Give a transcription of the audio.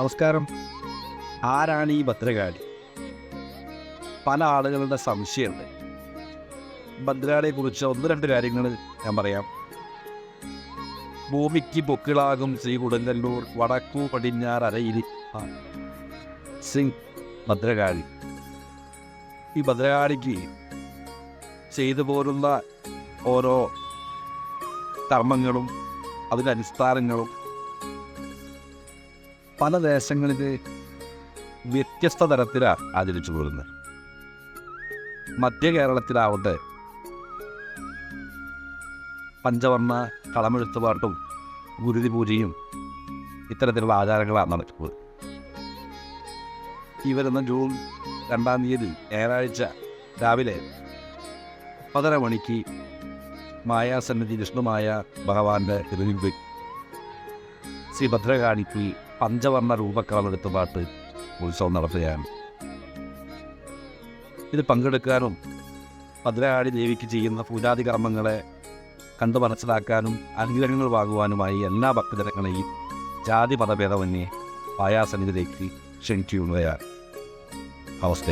നമസ്കാരം. ആരാണ് ഈ ഭദ്രകാളി? പല ആളുകളുടെ സംശയമുണ്ട്. ഭദ്രകാളിയെക്കുറിച്ച് ഒന്ന് രണ്ട് കാര്യങ്ങൾ ഞാൻ പറയാം. ഭൂമിക്ക് പൊക്കിളാകും ശ്രീ കൊടുങ്ങല്ലൂർ വടക്കു പടിഞ്ഞാറ് അരയിരി. സിംഗ് ഭദ്രകാളി. ഈ ഭദ്രകാളിക്ക് ചെയ്തു പോരുന്ന ഓരോ കർമ്മങ്ങളും അതിന്റെ അനുഷ്ഠാനങ്ങളും പല ദേശങ്ങളിൽ വ്യത്യസ്ത തരത്തിലാണ് ആചരിച്ചു പോരുന്നത്. മധ്യ കേരളത്തിലാവട്ടെ പഞ്ചവർണ കളമെഴുത്തുപാട്ടും ഗുരുതി പൂജയും ഇത്തരത്തിലുള്ള ആചാരങ്ങളാണ് നടക്കുന്നത് ഈ വരുന്ന ജൂൺ രണ്ടാം തീയതി ഞായറാഴ്ച രാവിലെ പതര മണിക്ക് മായാസന്നിധി വിഷ്ണുമായ ഭഗവാന്റെ തിരുവിൽ ശ്രീ പഞ്ചവർണ രൂപക്കളെടുത്ത് പാട്ട് ഉത്സവം നടത്തുകയാണ്. ഇത് പങ്കെടുക്കാനും ഭദ്രകാളി ദേവിക്ക് ചെയ്യുന്ന പൂജാതി കർമ്മങ്ങളെ കണ്ടു മനസ്സിലാക്കാനും അനുഗ്രഹങ്ങൾ വാങ്ങുവാനുമായി എല്ലാ ഭക്തജനങ്ങളെയും ജാതി മതഭേദമന്യേ പായാസന്നിധിയിലേക്ക് ക്ഷണിക്കുകയാണ് അവസ്ഥ